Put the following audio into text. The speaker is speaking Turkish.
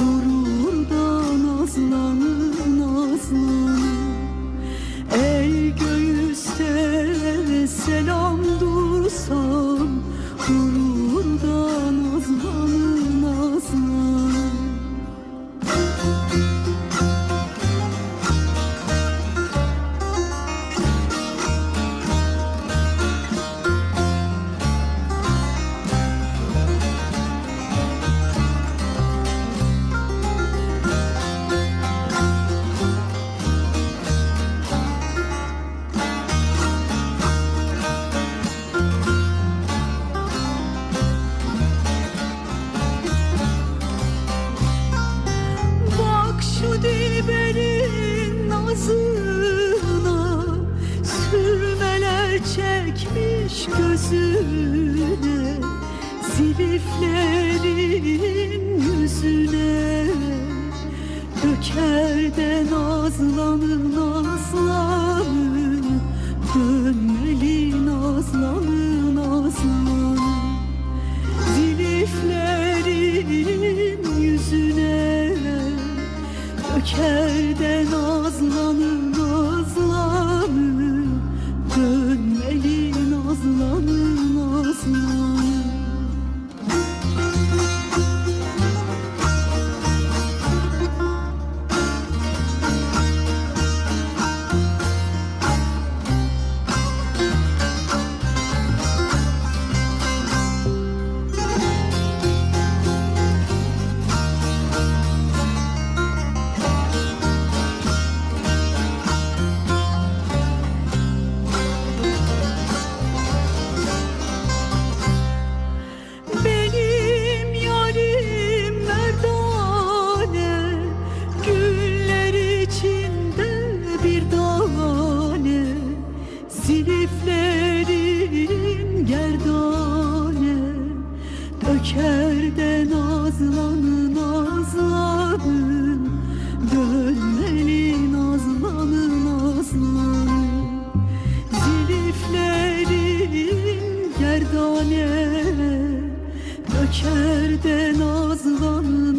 Durur da nazlanır nazlanır Ey göğüste selam dursam Durur ağzına Sürmeler çekmiş gözüne Ziliflerin yüzüne. Döker de nazlanır nazlar Döker de nazlanı nazlanı Dönmeli nazlanı nazlanı Ziliflerin gerdane. Döker de nazlanı